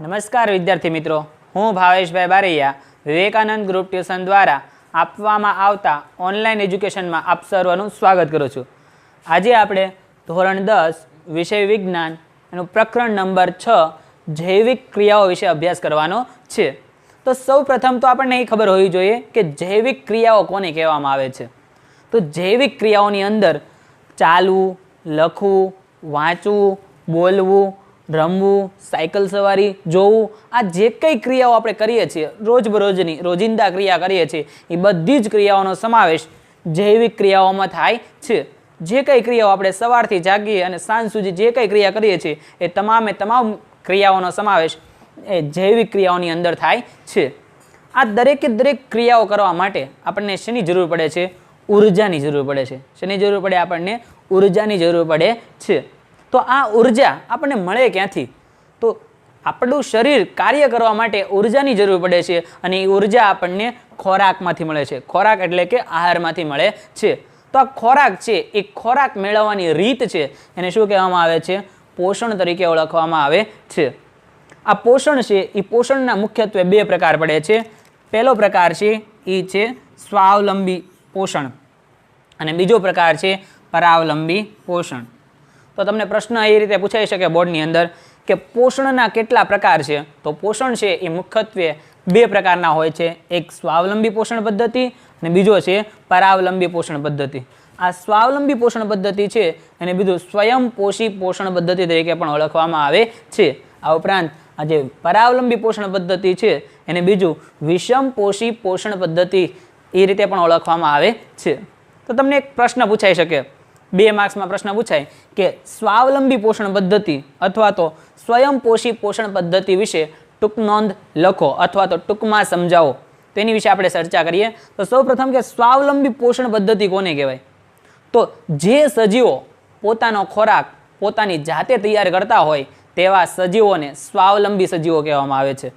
નમસ્કાર વિદ્યાર્થી મિત્રો. હું ભાવેશભાઈ બારૈયા, વિવેકાનંદ ગ્રુપ ટ્યુશન દ્વારા આપવામાં આવતા ઓનલાઈન એજ્યુકેશનમાં આપ સર્વનું સ્વાગત કરું છું. આજે આપણે ધોરણ દસ, વિષય વિજ્ઞાન એનું પ્રકરણ નંબર છ, જૈવિક ક્રિયાઓ વિશે અભ્યાસ કરવાનો છે. તો સૌ પ્રથમ તો આપણને એ ખબર હોવી જોઈએ કે જૈવિક ક્રિયાઓ કોને કહેવામાં આવે છે? તો જૈવિક ક્રિયાઓની અંદર ચાલવું, લખવું, વાંચવું, બોલવું રમવું, સાયકલ સવારી, જોવું, આ જે કંઈ ક્રિયાઓ આપણે કરીએ છીએ, રોજબરોજની રોજિંદા ક્રિયા કરીએ છીએ, એ બધી જ ક્રિયાઓનો સમાવેશ જૈવિક ક્રિયાઓમાં થાય છે. જે કંઈ ક્રિયાઓ આપણે સવારથી જાગીએ અને સાંજ સુધી જે કંઈ ક્રિયા કરીએ છીએ, એ તમામે તમામ ક્રિયાઓનો સમાવેશ એ જૈવિક ક્રિયાઓની અંદર થાય છે. આ દરેકે દરેક ક્રિયાઓ કરવા માટે આપણને શેની જરૂર પડે છે? ઉર્જાની જરૂર પડે છે. શેની જરૂર પડે? આપણને ઉર્જાની જરૂર પડે છે. તો આ ઊર્જા આપણને મળે ક્યાંથી? તો આપણું શરીર કાર્ય કરવા માટે ઉર્જાની જરૂર પડે છે અને એ ઊર્જા આપણને ખોરાકમાંથી મળે છે. ખોરાક એટલે કે આહારમાંથી મળે છે. તો આ ખોરાક છે, એ ખોરાક મેળવવાની રીત છે. એને શું કહેવામાં આવે છે? પોષણ તરીકે ઓળખવામાં આવે છે. આ પોષણ છે, એ પોષણના મુખ્યત્વે બે પ્રકાર પડે છે. પહેલો પ્રકાર છે, એ છે સ્વાવલંબી પોષણ અને બીજો પ્રકાર છે પરાવલંબી પોષણ. તો તમને પ્રશ્ન એ રીતે પૂછાઈ શકે બોર્ડની અંદર કે પોષણના કેટલા પ્રકાર છે? તો પોષણ છે એ મુખ્યત્વે બે પ્રકારના હોય છે. એક સ્વાવલંબી પોષણ પદ્ધતિ અને બીજો છે પરાવલંબી પોષણ પદ્ધતિ. આ સ્વાવલંબી પોષણ પદ્ધતિ છે અને બીજું સ્વયંપોષી પોષણ પદ્ધતિ તરીકે પણ ઓળખવામાં આવે છે. આ ઉપરાંત આ જે પરાવલંબી પોષણ પદ્ધતિ છે એને બીજું વિષમપોષી પોષણ પદ્ધતિ એ રીતે પણ ઓળખવામાં આવે છે. તો તમને એક પ્રશ્ન પૂછાઈ શકે બે માર્ક્સમાં પ્રશ્ન પૂછાય કે સ્વાવલંબી પોષણ પદ્ધતિ અથવા તો સ્વયંપોષી પોષણ પદ્ધતિ વિશે ટૂંક નોંધ લખો અથવા તો ટૂંકમાં સમજાવો. તેની વિશે આપણે ચર્ચા કરીએ. તો સૌપ્રથમ કે સ્વાવલંબી પોષણ પદ્ધતિ કોને કહેવાય? તો જે સજીવો પોતાનો ખોરાક પોતાની જાતે તૈયાર કરતા હોય તેવા સજીવોને સ્વાવલંબી સજીવો કહેવામાં આવે છે.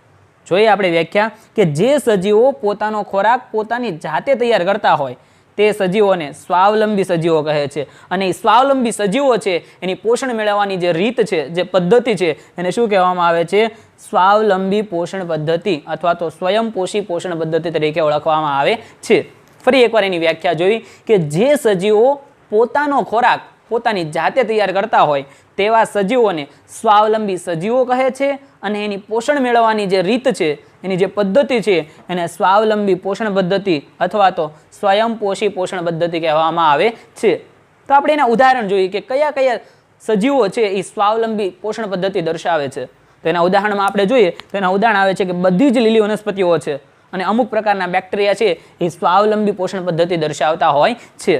જોઈએ આપણે વ્યાખ્યા કે જે સજીવો પોતાનો ખોરાક પોતાની જાતે તૈયાર કરતા હોય તે સજીવોને સ્વાવલંબી સજીવો કહે છે. અને એ સ્વાવલંબી સજીવો છે, એની પોષણ મેળવવાની જે રીત છે, જે પદ્ધતિ છે, એને શું કહેવામાં આવે છે? સ્વાવલંબી પોષણ પદ્ધતિ અથવા તો સ્વયંપોષી પોષણ પદ્ધતિ તરીકે ઓળખવામાં આવે છે. ફરી એકવાર એની વ્યાખ્યા જોઈ કે જે સજીવો પોતાનો ખોરાક પોતાની જાતે તૈયાર કરતા હોય તેવા સજીવોને સ્વાવલંબી સજીવો કહે છે અને એની પોષણ મેળવવાની જે રીત છે, એની જે પદ્ધતિ છે, એને સ્વાવલંબી પોષણ પદ્ધતિ અથવા તો સ્વયંપોષી પોષણ પદ્ધતિ કહેવામાં આવે છે. તો આપણે એના ઉદાહરણ જોઈએ કે કયા કયા સજીવો છે એ સ્વાવલંબી પોષણ પદ્ધતિ દર્શાવે છે. તો એના ઉદાહરણમાં આપણે જોઈએ તો એના ઉદાહરણ આવે છે કે બધી જ લીલી વનસ્પતિઓ છે અને અમુક પ્રકારના બેક્ટેરિયા છે એ સ્વાવલંબી પોષણ પદ્ધતિ દર્શાવતા હોય છે.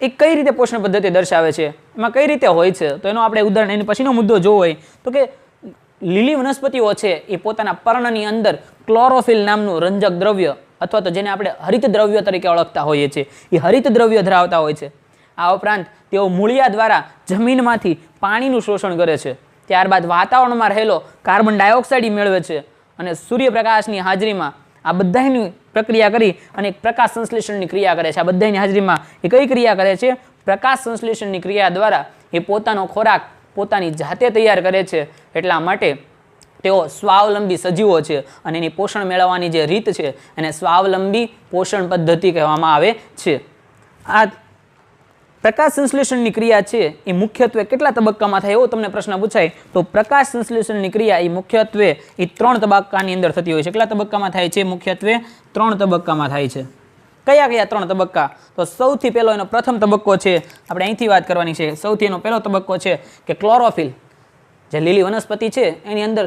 એ કઈ રીતે પોષણ પદ્ધતિ દર્શાવે છે? એમાં કઈ રીતે હોય છે? તો એનો આપણે ઉદાહરણ, એની પછીનો મુદ્દો જોવો હોય. તો કે લીલી વનસ્પતિઓ છે, એ પોતાના પર્ણની અંદર ક્લોરોફિલ નામનું રંજક દ્રવ્ય અથવા તો જેને આપણે હરિત દ્રવ્ય તરીકે ઓળખતા હોઈએ છીએ. એ હરિત દ્રવ્ય ધરાવતા હોય છે. આ ઉપરાંત તેઓ મૂળિયા દ્વારા જમીનમાંથી પાણીનું શોષણ કરે છે. ત્યારબાદ વાતાવરણમાં રહેલો કાર્બન ડાયોક્સાઇડ મેળવે છે. અને સૂર્યપ્રકાશની હાજરીમાં આ બધાની પ્રક્રિયા કરી અને પ્રકાશ સંશ્લેષણની ક્રિયા કરે છે. આ બધાની હાજરીમાં એ કઈ ક્રિયા કરે છે? પ્રકાશ સંશ્લેષણની ક્રિયા દ્વારા એ પોતાનો ખોરાક પોતાની જાતે તૈયાર કરે છે. એટલા માટે તેઓ સ્વાવલંબી સજીવો છે અને એની પોષણ મેળવવાની જે રીત છે એને સ્વાવલંબી પોષણ પદ્ધતિ કહેવામાં આવે છે. આ પ્રકાશ સંશ્લેષણની ક્રિયા છે એ મુખ્યત્વે કેટલા તબક્કામાં થાય એવો તમને પ્રશ્ન પૂછાય, તો પ્રકાશ સંશ્લેષણની ક્રિયા એ મુખ્યત્વે એ ત્રણ તબક્કાની અંદર થતી હોય છે. કેટલા તબક્કામાં થાય છે? મુખ્યત્વે ત્રણ તબક્કામાં થાય છે. કયા કયા ત્રણ તબક્કા? તો સૌથી પહેલો એનો પ્રથમ તબક્કો છે, આપણે અહીંથી વાત કરવાની છે. સૌથી એનો પહેલો તબક્કો છે કે ક્લોરોફિલ જે લીલી વનસ્પતિ છે, એની અંદર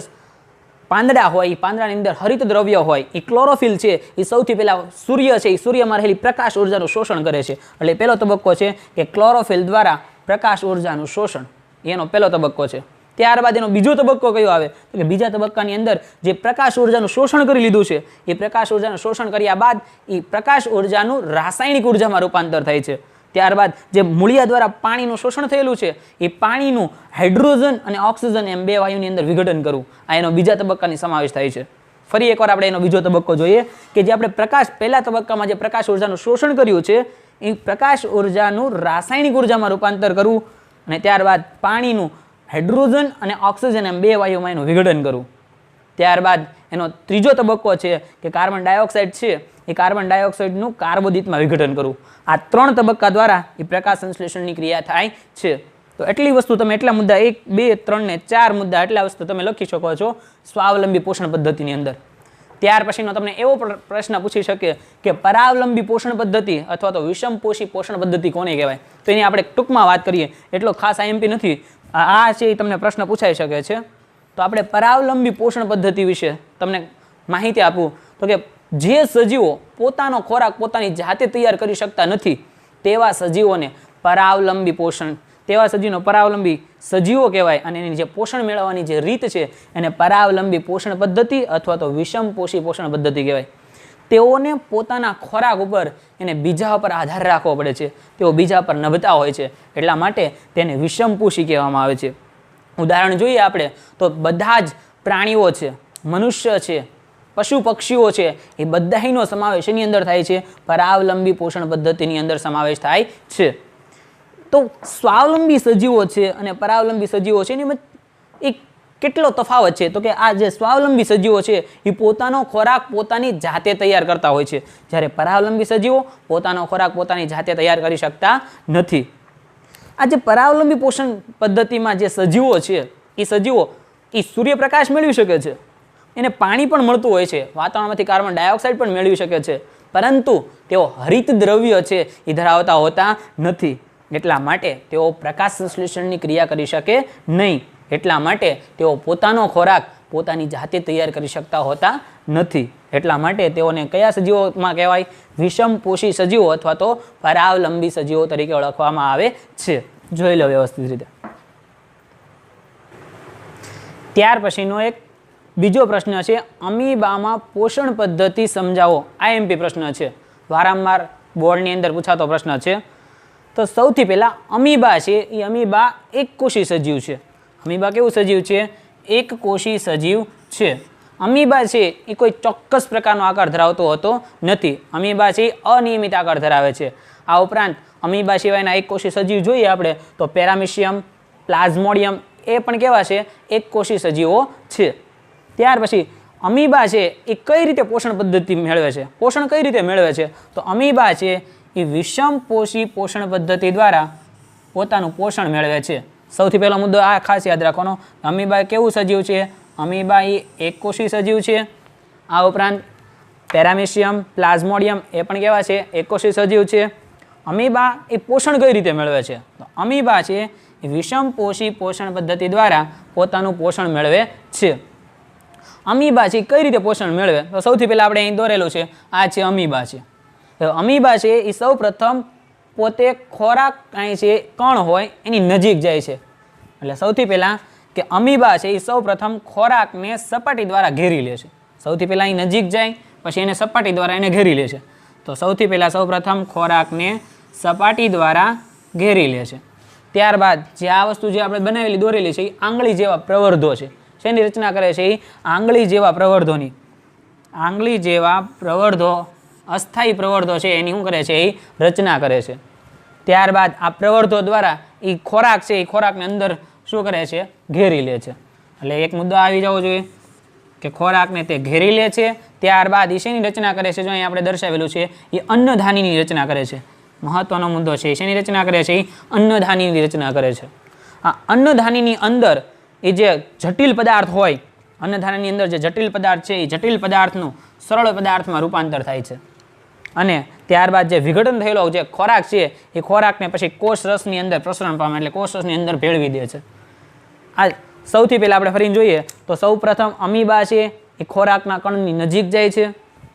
પાંદડા હોય એ પાંદડાની અંદર હરિત દ્રવ્ય હોય એ ક્લોરોફિલ છે એ સૌથી પહેલાં સૂર્ય છે એ સૂર્યમાં રહેલી પ્રકાશ ઉર્જાનું શોષણ કરે છે. એટલે પહેલો તબક્કો છે કે ક્લોરોફિલ દ્વારા પ્રકાશ ઉર્જાનું શોષણ. એનો પહેલો તબક્કો છે. ત્યારબાદ એનો બીજો તબક્કો કયો આવે? તો કે બીજા તબક્કાની અંદર જે પ્રકાશ ઉર્જાનું શોષણ કરી લીધું છે, એ પ્રકાશ ઉર્જાનું શોષણ કર્યા બાદ એ પ્રકાશ ઉર્જાનું રાસાયણિક ઉર્જામાં રૂપાંતર થાય છે. ત્યારબાદ જે મૂળિયા દ્વારા પાણીનું શોષણ થયેલું છે, એ પાણીનું હાઇડ્રોજન અને ઓક્સિજન એમ બે વાયુની અંદર વિઘટન કરવું. આ એનો બીજા તબક્કાની સમાવેશ થાય છે. ફરી એકવાર આપણે એનો બીજો તબક્કો જોઈએ કે જે આપણે પ્રકાશ, પહેલા તબક્કામાં જે પ્રકાશ ઉર્જાનું શોષણ કર્યું છે, એ પ્રકાશ ઉર્જાનું રાસાયણિક ઉર્જામાં રૂપાંતર કરવું અને ત્યારબાદ પાણીનું હાઇડ્રોજન અને ઓક્સિજન એમ બે વાયુમાં એનું વિઘટન કરવું. ત્યારબાદ એનો ત્રીજો તબક્કો છે કે કાર્બન ડાયોક્સાઇડ છે, એ કાર્બન ડાયોક્સાઇડનું કાર્બોદિતમાં વિઘટન કરવું. આ ત્રણ તબક્કા દ્વારા એ પ્રકાશ સંશ્લેષણની ક્રિયા થાય છે. તો એટલી વસ્તુ તમે, એટલા મુદ્દા એક, બે, ત્રણ ને ચાર મુદ્દા, એટલા વસ્તુ તમે લખી શકો છો સ્વાવલંબી પોષણ પદ્ધતિની અંદર. ત્યાર પછીનો તમને એવો પ્ર- પ્રશ્ન પૂછી શકે કે પરાવલંબી પોષણ પદ્ધતિ અથવા તો વિષમપોષી પોષણ પદ્ધતિ કોને કહેવાય? તો એની આપણે ટૂંકમાં વાત કરીએ. એટલો ખાસ આઈએમપી નથી. આ છે એ તમને પ્રશ્ન પૂછાઈ શકે છે. તો આપણે પરાવલંબી પોષણ પદ્ધતિ વિશે તમને માહિતી આપું. તો કે જે સજીવો પોતાનો ખોરાક પોતાની જાતે તૈયાર કરી શકતા નથી, તેવા સજીવોને પરાવલંબી પોષણ, તેવા સજીવનો પરાવલંબી સજીવો કહેવાય અને એની જે પોષણ મેળવવાની જે રીત છે, એને પરાવલંબી પોષણ પદ્ધતિ અથવા તો વિષમપોષી પોષણ પદ્ધતિ કહેવાય. તેઓને પોતાના ખોરાક ઉપર એને બીજા પર આધાર રાખવો પડે છે. તેઓ બીજા પર નભતા હોય છે. એટલા માટે તેને વિષમપોષી કહેવામાં આવે છે. ઉદાહરણ જોઈએ આપણે, તો બધા જ પ્રાણીઓ છે, મનુષ્ય છે, પશુ પક્ષીઓ છે, એ બધાનો સમાવેશ એની અંદર થાય છે, પરાવલંબી પોષણ પદ્ધતિની અંદર સમાવેશ થાય છે. તો સ્વાવલંબી સજીવો છે અને પરાવલંબી સજીવો છે, એની એક કેટલો તફાવત છે? તો કે આ જે સ્વાવલંબી સજીવો છે, એ પોતાનો ખોરાક પોતાની જાતે તૈયાર કરતા હોય છે. જ્યારે પરાવલંબી સજીવો પોતાનો ખોરાક પોતાની જાતે તૈયાર કરી શકતા નથી. આ જે પરાવલંબી પોષણ પદ્ધતિમાં જે સજીવો છે, એ સજીવો, એ સૂર્યપ્રકાશ મેળવી શકે છે. એને પાણી પણ મળતું હોય છે. વાતાવરણમાંથી કાર્બન ડાયોક્સાઇડ પણ મેળવી શકે છે. પરંતુ તેઓ હરિત દ્રવ્ય છે, એ ધરાવતા હોતા નથી. એટલા માટે તેઓ પ્રકાશ સંશ્લેષણની ક્રિયા કરી શકે નહીં. એટલા માટે તેઓ પોતાનો ખોરાક પોતાની જાતે તૈયાર કરી શકતા હોતા નથી. એટલા માટે તેઓને કયા સજીવોમાં કહેવાય? વિષમપોષી સજીવો અથવા તો પરાવલંબી સજીવો તરીકે ઓળખવામાં આવે છે. જોઈ લો વ્યવસ્થિત રીતે. ત્યાર પછીનો એક બીજો પ્રશ્ન છે, અમીબામાં પોષણ પદ્ધતિ સમજાવો. આઈએમપી પ્રશ્ન છે. વારંવાર બોર્ડની અંદર પૂછાતો પ્રશ્ન છે. તો સૌથી પહેલાં અમીબા છે, એ અમીબા એક કોષી સજીવ છે. અમીબા કેવું સજીવ છે? એક કોષી સજીવ છે. અમીબા છે એ કોઈ ચોક્કસ પ્રકારનો આકાર ધરાવતો હોતો નથી. અમીબા છે અનિયમિત આકાર ધરાવે છે. આ ઉપરાંત અમીબા સિવાયના એક કોષી સજીવ જોઈએ આપણે, તો પેરામિશિયમ, પ્લાઝ્મોડિયમ, એ પણ કેવા છે, એક કોષી સજીવો છે. ત્યાર પછી અમીબા છે એ કઈ રીતે પોષણ પદ્ધતિ મેળવે છે? પોષણ કઈ રીતે મેળવે છે? તો અમીબા છે એ વિષમપોષી પોષણ પદ્ધતિ દ્વારા પોતાનું પોષણ મેળવે છે. સૌથી પહેલો મુદ્દો આ ખાસ યાદ રાખવાનો, અમીબા કેવું સજીવ છે? અમીબા એ એક કોષી સજીવ છે. આ ઉપરાંત પેરામિશિયમ, પ્લાઝ્મોડિયમ એ પણ કેવા છે? એક કોષી સજીવ છે. અમીબા એ પોષણ કઈ રીતે મેળવે છે? તો અમીબા છે એ વિષમપોષી પોષણ પદ્ધતિ દ્વારા પોતાનું પોષણ મેળવે છે. અમીબા છે કઈ રીતે પોષણ મેળવે? તો સૌથી પહેલાં આપણે અહીં દોરેલું છે. આ છે અમીબા છે. તો અમીબા છે એ સૌ પોતે ખોરાક કાંઈ છે કણ હોય એની નજીક જાય છે. એટલે સૌથી પહેલાં કે અમીબા છે એ સૌ પ્રથમ ખોરાકને સપાટી દ્વારા ઘેરી લે છે. સૌથી પહેલાં અહીં નજીક જાય, પછી એને સપાટી દ્વારા એને ઘેરી લે છે. તો સૌથી પહેલાં સૌપ્રથમ ખોરાકને સપાટી દ્વારા ઘેરી લે છે. ત્યારબાદ જે આ વસ્તુ જે આપણે બનાવેલી, દોરેલી છે, એ આંગળી જેવા પ્રવર્ધો છે. શેની રચના કરે છે? એ આંગળી જેવા પ્રવર્ધોની. આંગળી જેવા પ્રવર્ધો, અસ્થાયી પ્રવર્ધો છે, એની શું કરે છે? એ રચના કરે છે. ત્યારબાદ આ પ્રવર્ધો દ્વારા એ ખોરાક છે, એ ખોરાકને અંદર શું કરે છે? ઘેરી લે છે. એટલે એક મુદ્દો આવી જવો જોઈએ કે ખોરાકને તે ઘેરી લે છે, ત્યારબાદ એ શેની રચના કરે છે. જો અહીં આપણે દર્શાવેલું છે એ અન્નધાનીની રચના કરે છે. મહત્વનો મુદ્દો છે શેની રચના કરે છે એ અન્નધાનીની રચના કરે છે. આ અન્નધાનીની અંદર એ જે જટિલ પદાર્થ હોય, અન્નધાનીની અંદર જે જટિલ પદાર્થ છે એ જટિલ પદાર્થનું સરળ પદાર્થમાં રૂપાંતર થાય છે. અને ત્યારબાદ જે વિઘટન થયેલો જે ખોરાક છે, એ ખોરાકને પછી કોષ રસની અંદર પ્રસરણ પામે એટલે કોષરસની અંદર ભેળવી દે છે. આ સૌથી પહેલાં આપણે ફરીને જોઈએ તો સૌપ્રથમ અમીબા છે, એ ખોરાકના કણની નજીક જાય છે,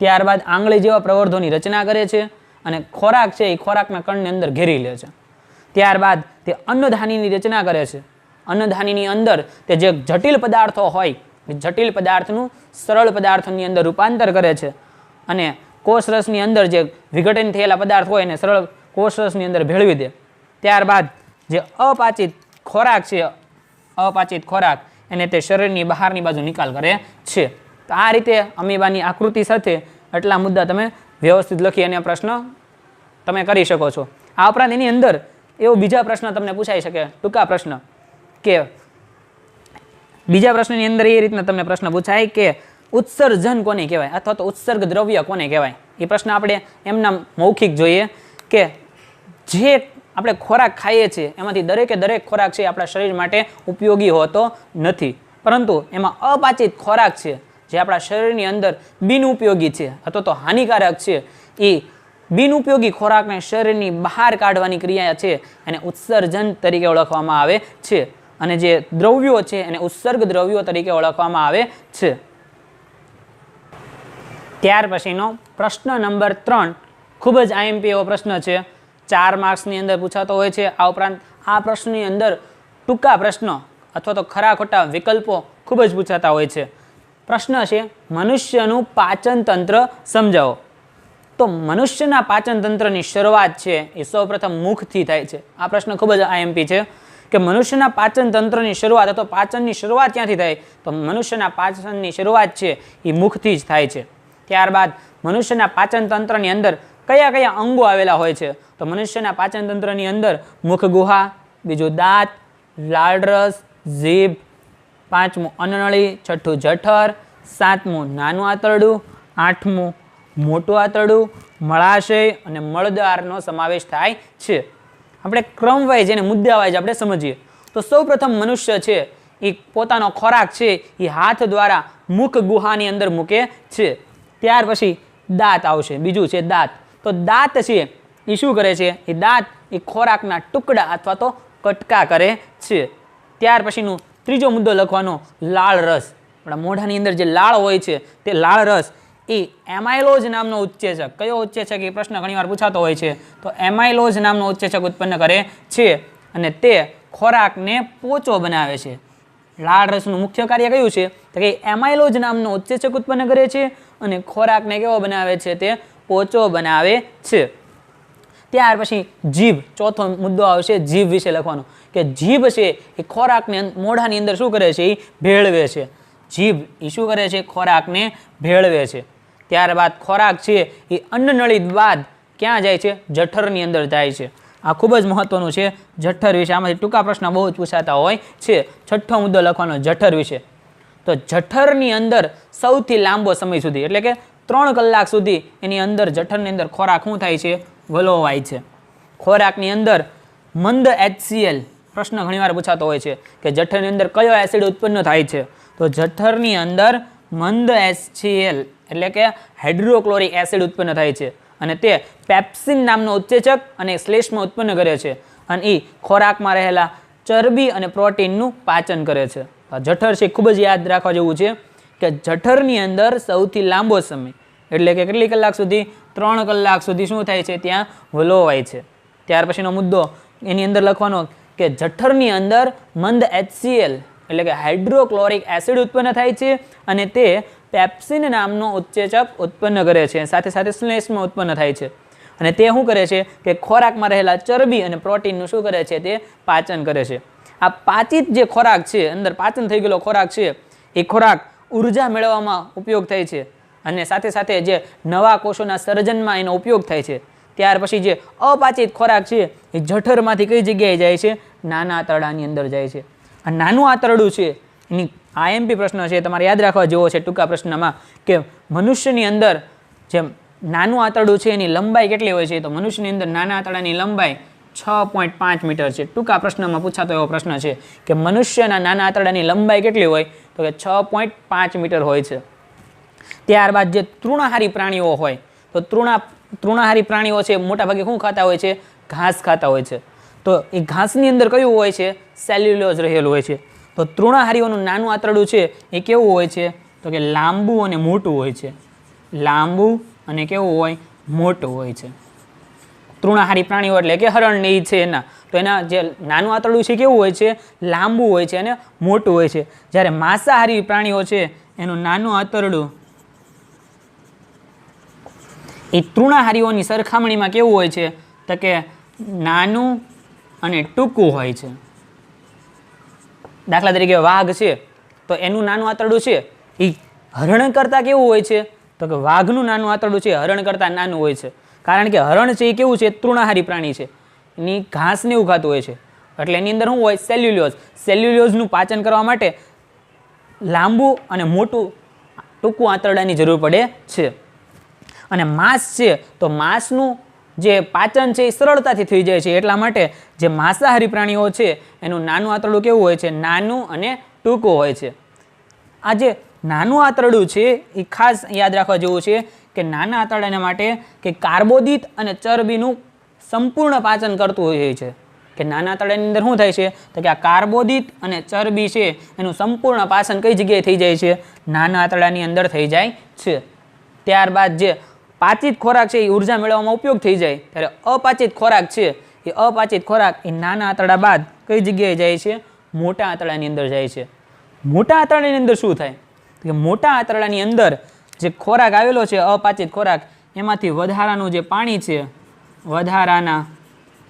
ત્યારબાદ આંગળી જેવા પ્રવર્ધોની રચના કરે છે અને ખોરાક છે, એ ખોરાકના કણની અંદર ઘેરી લે છે. ત્યારબાદ તે અન્નધાનીની રચના કરે છે. અન્નધાનીની અંદર તે જે જટિલ પદાર્થો હોય જટિલ પદાર્થનું સરળ પદાર્થોની અંદર રૂપાંતર કરે છે. અને કોષરસની અંદર જે વિઘટન થયેલા પદાર્થ હોય એને સરળ કોષરસની અંદર ભેળવી દે. ત્યારબાદ જે અપાચિત ખોરાક છે, અપાચિત ખોરાક, એને તે શરીરની બહારની બાજુ નિકાલ કરે છે. તો આ રીતે અમીબાની આકૃતિ સાથે આટલા મુદ્દા તમે વ્યવસ્થિત લખી અને પ્રશ્ન તમે કરી શકો છો. આ ઉપરાંત એની અંદર એવો બીજા પ્રશ્ન તમને પૂછાઈ શકે, ટૂંકા પ્રશ્ન, કે બીજા પ્રશ્નની અંદર એ રીતના તમને પ્રશ્ન પૂછાય કે ઉત્સર્જન કોને કહેવાય? અથવા તો ઉત્સર્ગ દ્રવ્ય કોને કહેવાય? એ પ્રશ્ન આપણે એમના મૌખિક જોઈએ કે જે આપણે ખોરાક ખાઈએ છીએ, એમાંથી દરેકે દરેક ખોરાક છે આપણા શરીર માટે ઉપયોગી હોતો નથી. પરંતુ એમાં અપાચિત ખોરાક છે, જે આપણા શરીરની અંદર બિનઉપયોગી છે, અથવા તો હાનિકારક છે, એ બિનઉપયોગી ખોરાકને શરીરની બહાર કાઢવાની ક્રિયા છે એને ઉત્સર્જન તરીકે ઓળખવામાં આવે છે. અને જે દ્રવ્યો છે એને ઉત્સર્ગ દ્રવ્યો તરીકે ઓળખવામાં આવે છે. ત્યાર પછીનો પ્રશ્ન નંબર ત્રણ ખૂબ જ આઈએમપી એવો પ્રશ્ન છે. ચાર માર્ક્સની અંદર પૂછાતો હોય છે. આ ઉપરાંત આ પ્રશ્નની અંદર ટૂંકા પ્રશ્નો અથવા તો ખરા ખોટા વિકલ્પો ખૂબ જ પૂછાતા હોય છે. પ્રશ્ન છે, મનુષ્યનું પાચન તંત્ર સમજાવો. તો મનુષ્યના પાચન તંત્રની શરૂઆત છે એ સૌપ્રથમ મુખથી થાય છે. આ પ્રશ્ન ખૂબ જ આઈએમપી છે કે મનુષ્યના પાચન તંત્રની શરૂઆત અથવા પાચનની શરૂઆત ક્યાંથી થાય? તો મનુષ્યના પાચનની શરૂઆત છે એ મુખથી જ થાય છે. ત્યારબાદ મનુષ્યના પાચન તંત્રની અંદર કયા કયા અંગો આવેલા હોય છે? તો મનુષ્યના પાચન તંત્રની અંદર મુખ ગુહા, બીજું દાંત લાળરસ જીભ, પાંચમું અનનળી, છઠ્ઠું જઠર, સાતમું નાનું આંતરડું, આઠમું મોટું આંતરડું, મળાશય અને મળદારનો સમાવેશ થાય છે. આપણે ક્રમવાઇઝ એને મુદ્દાવાઇઝ આપણે સમજીએ. તો સૌપ્રથમ મનુષ્ય છે એ પોતાનો ખોરાક છે એ હાથ દ્વારા મુખ ગુહાની અંદર મૂકે છે. ત્યાર પછી દાંત આવશે. બીજું છે દાંત. તો દાંત છે એ શું કરે છે? એ દાંત એ ખોરાકના ટુકડા અથવા તો કટકા કરે છે. ત્યાર પછીનું ત્રીજો મુદ્દો લખવાનો, લાળ રસ. આપણા મોઢાની અંદર જે લાળ હોય છે, તે લાળ રસ એ એમાઇલોજ નામનો ઉચ્ચેચક કયો ઉચ્ચેચક એ પ્રશ્ન ઘણીવાર પૂછાતો હોય છે. તો એમાઇલોજ નામનો ઉચ્ચેચક ઉત્પન્ન કરે છે અને તે ખોરાકને પોચો બનાવે છે. લાળ રસનું મુખ્ય કાર્ય કયું છે? તો કે એમાઇલોજ નામનો ઉચ્ચેચક ઉત્પન્ન કરે છે. અને ખોરાકને કેવો બનાવે છે તે પોચો બનાવે છે. ત્યાર પછી જીભ, ચોથો મુદ્દો આવશે જીભ વિશે લખવાનો. કે જીભ છે એ ખોરાકને મોઢાની અંદર શું કરે છે? એ ભેળવે છે. જીભ એ શું કરે છે? ખોરાકને ભેળવે છે. ત્યારબાદ ખોરાક છે એ અન્નનળી બાદ ક્યાં જાય છે? જઠરની અંદર જાય છે. આ ખૂબ જ મહત્વનું છે. જઠર વિશે આમાંથી ટૂંકા પ્રશ્ન બહુ જ પૂછાતા હોય છે. છઠ્ઠો મુદ્દો લખવાનો જઠર વિશે. તો જઠરની અંદર સૌથી લાંબો સમય સુધી. એટલે કે ત્રણ કલાક સુધી એની અંદર જઠરની અંદર ખોરાક શું થાય છે? વલોવાય છે. ખોરાકની અંદર મંદ એચસીએલ પ્રશ્ન ઘણીવાર પૂછાતો હોય છે કે જઠરની અંદર કયો એસિડ ઉત્પન્ન થાય છે? તો જઠરની અંદર મંદ એચસીએલ એટલે કે હાઇડ્રોક્લોરિક એસિડ ઉત્પન્ન થાય છે અને તે પેપ્સિન નામનો ઉત્તેજક અને શ્લેષ્મ ઉત્પન્ન કરે છે અને એ ખોરાકમાં રહેલા ચરબી અને પ્રોટીનનું પાચન કરે છે. જઠર છે ખૂબ જ યાદ રાખવા જેવું છે. કે જઠરની અંદર સૌથી લાંબો સમય. એટલે કે કેટલી કલાક સુધી? ત્રણ કલાક સુધી શું થાય છે? ત્યાં વલોવાય છે. ત્યાર પછીનો મુદ્દો, એની અંદર લખવાનો કે જઠરની અંદર મંદ એચસીએલ એટલે કે હાઇડ્રોક્લોરિક એસિડ ઉત્પન્ન થાય છે અને તે પેપ્સિન નામનો ઉત્સેચક ઉત્પન્ન કરે છે. સાથે સાથે શ્લેષ્મ ઉત્પન્ન થાય છે. અને તે શું કરે છે? કે ખોરાકમાં રહેલા ચરબી અને પ્રોટીનનું શું કરે છે? તે પાચન કરે છે. આ પાચિત જે ખોરાક છે, અંદર પાચન થઈ ગયેલો ખોરાક છે, એ ખોરાક ઊર્જા મેળવવામાં ઉપયોગ થાય છે. અને સાથે સાથે જે નવા કોષોના સર્જનમાં એનો ઉપયોગ થાય છે. ત્યાર પછી જે અપાચિત ખોરાક છે, એ જઠરમાંથી કઈ જગ્યાએ જાય છે? નાના આંતરડાની અંદર જાય છે. આ નાનું આંતરડું છે, એની આઈએમપી પ્રશ્ન છે, તમારે યાદ રાખવા જેવો છે ટૂંકા પ્રશ્નમાં કે મનુષ્યની અંદર જેમ નાનું આંતરડું છે, એની લંબાઈ કેટલી હોય છે? તો મનુષ્યની અંદર નાના આંતરડાની લંબાઈ છ પોઈન્ટ પાંચ મીટર છે. ટૂંકા પ્રશ્નમાં પૂછાતો એવો પ્રશ્ન છે કે મનુષ્યના નાના આંતરડાની લંબાઈ કેટલી હોય? તો કે છ પોઈન્ટ પાંચ મીટર હોય છે. ત્યારબાદ જે તૃણાહારી પ્રાણીઓ હોય, તો તૃણા, તૃણાહારી પ્રાણીઓ છે મોટાભાગે શું ખાતા હોય છે? ઘાસ ખાતા હોય છે. તો એ ઘાસની અંદર કયું હોય છે? સેલ્યુલોઝ રહેલું હોય છે. તો તૃણાહારીઓનું નાનું આંતરડું છે એ કેવું હોય છે? તો કે લાંબુ અને મોટું હોય છે. લાંબુ અને કેવું હોય? મોટું હોય છે. તૃણાહારી પ્રાણીઓ એટલે કે હરણ ને ઈ છે એના. એના જે નાનું આંતરડું છે કેવું હોય છે? લાંબુ હોય છે અને મોટું હોય છે. જ્યારે માંસાહારી પ્રાણીઓ છે, એનું નાનું આંતરડું એ તૃણાહારીઓની સરખામણીમાં કેવું હોય છે? તો કે નાનું અને ટૂંકું હોય છે. દાખલા તરીકે વાઘ છે, તો એનું નાનું આંતરડું છે એ હરણ કરતાં કેવું હોય છે? તો કે વાઘનું નાનું આંતરડું છે, હરણ કરતાં નાનું હોય છે. કારણ કે હરણ છે એ કેવું છે? તૃણાહારી પ્રાણી છે. એની ઘાસને ઉગાતું હોય છે. એટલે એની અંદર શું હોય? સેલ્યુલોઝ સેલ્યુલોઝનું પાચન કરવા માટે લાંબુ અને મોટું ટૂંકું આંતરડાની જરૂર પડે છે. અને માંસ છે, તો માંસનું જે પાચન છે એ સરળતાથી થઈ જાય છે. એટલા માટે જે માંસાહારી પ્રાણીઓ છે, એનું નાનું આંતરડું કેવું હોય છે? નાનું અને ટૂંકું હોય છે. આ જે નાનું આંતરડું છે, એ ખાસ યાદ રાખવા જેવું છે કે નાના આંતરડાના માટે કે કાર્બોદિત અને ચરબીનું સંપૂર્ણ પાચન કરતું હોય છે. કે નાના આંતરડાની અંદર શું થાય છે? તો કે આ કાર્બોદિત અને ચરબી છે, એનું સંપૂર્ણ પાચન કઈ જગ્યાએ થઈ જાય છે? નાના આંતરડાની અંદર થઈ જાય છે. ત્યારબાદ જે પાચિત ખોરાક છે, એ ઊર્જા મેળવવામાં ઉપયોગ થઈ જાય. ત્યારે અપાચિત ખોરાક છે, એ અપાચિત ખોરાક એ નાના આંતરડા બાદ કઈ જગ્યાએ જાય છે? મોટા આંતરડાની અંદર જાય છે. મોટા આંતરડાની અંદર શું થાય? કે મોટા આંતરડાની અંદર જે ખોરાક આવેલો છે, અપાચિત ખોરાક, એમાંથી વધારાનું જે પાણી છે વધારાના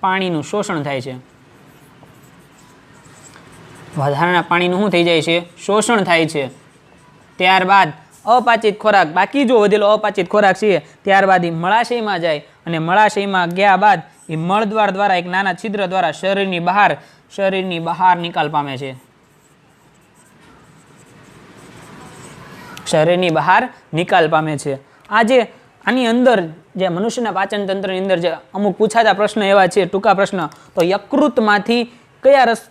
પાણીનું શોષણ થાય છે. વધારાના પાણીનું શું થઈ જાય છે? શોષણ થાય છે. ત્યારબાદ અપાચિત ખોરાક, બાકી જો વધેલો અપાચિત ખોરાક છે, ત્યારબાદ એ મળાશયમાં જાય અને મળાશયમાં ગયા બાદ એ મળદ્વાર દ્વારા એક નાના છિદ્ર દ્વારા શરીરની બહાર શરીરની બહાર નિકાલ પામે છે. શરીરની બહાર નિકાલ પામે છે. આજે આની અંદર જે મનુષ્યના પાચન તંત્રની અંદર જે અમુક પૂછાતા પ્રશ્ન એવા છે, ટૂંકા પ્રશ્ન, તો યકૃતમાંથી કયા રસ,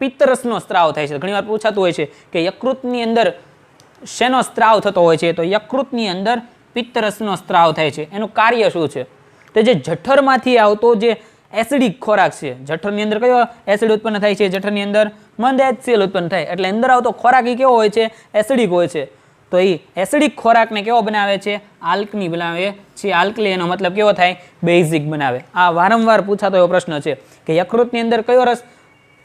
પિત્તરસનો સ્ત્રાવ થાય છે? ઘણીવાર પૂછાતું હોય છે કે યકૃતની અંદર શેનો સ્ત્રાવ થતો હોય છે? તો યકૃતની અંદર પિત્તરસનો સ્ત્રાવ થાય છે. એનું કાર્ય શું છે? તો જે જઠરમાંથી આવતો જે એસિડિક ખોરાક છે, જઠરની અંદર કયો એસિડ ઉત્પન્ન થાય છે? જઠરની અંદર મંદ એચસીએલ ઉત્પન્ન થાય. એટલે અંદર આવતો ખોરાક એ કેવો હોય છે? એસિડિક હોય છે. તો એ એસિડિક ખોરાકને કેવો બનાવે છે? આલ્કની બનાવે છે. આલ્કલી એનો મતલબ કેવો થાય? બેઝિક બનાવે. આ વારંવાર પૂછાતો એવો પ્રશ્ન છે કે યકૃતની અંદર કયો રસ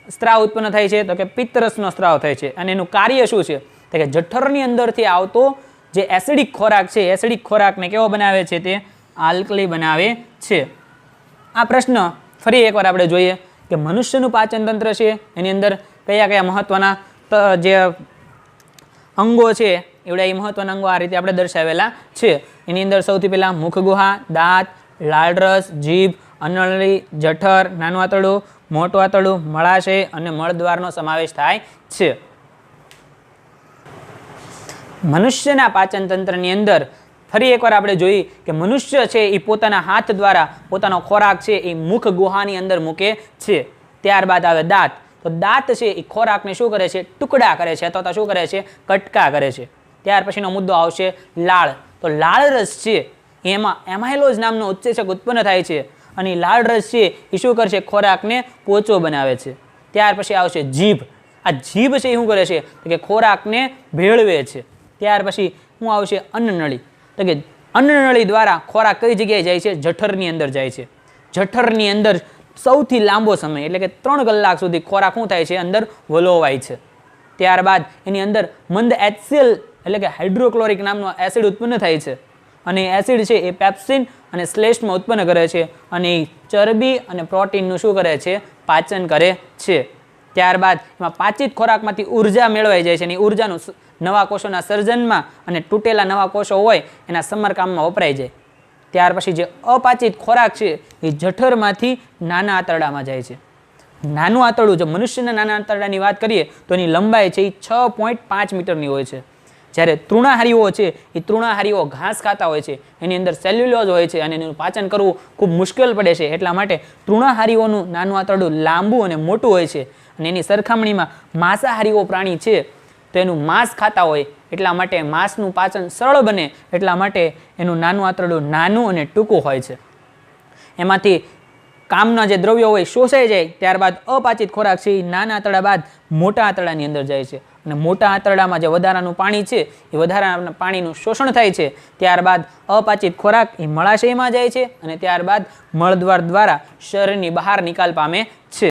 સ્ત્રાવ ઉત્પન્ન થાય છે? તો કે પિત્તરસનો સ્ત્રાવ થાય છે. અને એનું કાર્ય શું છે? તો કે જઠરની અંદરથી આવતો જે એસિડિક ખોરાક છે એસિડિક ખોરાકને કેવો બનાવે છે તે આલ્કલી બનાવે છે. આ પ્રશ્ન ફરી એકવાર આપણે જોઈએ કે મનુષ્યનું પાચન તંત્ર છે? એની અંદર કયા કયા મહત્વના જે અંગો છે એવડા એ મહત્વના અંગો આ રીતે આપણે દર્શાવેલા છે. એની અંદર સૌથી પહેલાં મુખગુહા, દાંત લાળરસ જીભ, અનળી, જઠર, નાનું આંતરડું, મોટું આંતરડું, મળાશય અને મળદ્વારનો સમાવેશ થાય છે. મનુષ્યના પાચન તંત્રની અંદર ફરી એકવાર આપણે જોઈએ કે મનુષ્ય છે એ પોતાના હાથ દ્વારા પોતાનો ખોરાક છે એ મુખ ગુહાની અંદર મૂકે છે. ત્યારબાદ આવે દાંત. તો દાંત છે એ ખોરાકને શું કરે છે? ટુકડા કરે છે અથવા તો શું કરે છે? કટકા કરે છે. ત્યાર પછીનો મુદ્દો આવશે લાળ. તો લાળ રસ છે, એમાં એમાઇલોઝ નામનો ઉત્સેચક ઉત્પન્ન થાય છે અને લાળ રસ છે, એ શું કરશે? ખોરાકને પોચો બનાવે છે. ત્યાર પછી આવશે જીભ. આ જીભ છે શું કરે છે? તો કે ખોરાકને ભેળવે છે. ત્યાર પછી શું આવશે? અન્નનળી. તો કે અન્નનળી દ્વારા ખોરાક કઈ જગ્યાએ જાય છે? જઠરની અંદર જાય છે. જઠરની અંદર સૌથી લાંબો સમય, એટલે કે ત્રણ કલાક સુધી ખોરાક શું થાય છે? અંદર વલોવાય છે. ત્યારબાદ એની અંદર મંદ એચસીએલ એટલે કે હાઇડ્રોક્લોરિક નામનો એસિડ ઉત્પન્ન થાય છે. અને એસિડ છે એ પેપ્સિન અને શ્લેષ્ઠમાં ઉત્પન્ન કરે છે. અને ચરબી અને પ્રોટીનનું શું કરે છે? પાચન કરે છે. ત્યારબાદ એમાં પાચિત ખોરાકમાંથી ઊર્જા મેળવાઈ જાય છે. અને ઉર્જાનું નવા કોષોના સર્જનમાં અને તૂટેલા નવા કોષો હોય, એના સમરકામમાં વપરાઈ જાય. ત્યાર પછી જે અપાચિત ખોરાક છે, એ જઠરમાંથી નાના આંતરડામાં જાય છે. નાનું આંતરડું, જો મનુષ્યના નાના આંતરડાની વાત કરીએ, તો એની લંબાઈ છે એ છ પોઈન્ટ પાંચ મીટરની હોય છે. જ્યારે તૃણાહારીઓ છે, એ તૃણાહારીઓ ઘાસ ખાતા હોય છે, એની અંદર સેલ્યુલોઝ હોય છે અને એનું પાચન કરવું ખૂબ મુશ્કેલ પડે છે. એટલા માટે તૃણાહારીઓનું નાનું આંતરડું લાંબુ અને મોટું હોય છે અને એની સરખામણીમાં માંસાહારીઓ પ્રાણી છે, તો એનું માંસ ખાતા હોય, એટલા માટે માંસનું પાચન સરળ બને, એટલા માટે એનું નાનું આંતરડું નાનું અને ટૂંકું હોય છે. એમાંથી કામના જે દ્રવ્યો હોય શોષાઈ જાય, ત્યારબાદ અપાચિત ખોરાક છે, એ નાના આંતરડા બાદ મોટા આંતરડાની અંદર જાય છે. અને મોટા આંતરડામાં જે વધારાનું પાણી છે, એ વધારાના પાણીનું શોષણ થાય છે, ત્યારબાદ અપાચિત ખોરાક એ મળાશયમાં જાય છે અને ત્યારબાદ મળદ્વાર દ્વારા શરીરની બહાર નિકાલ પામે છે.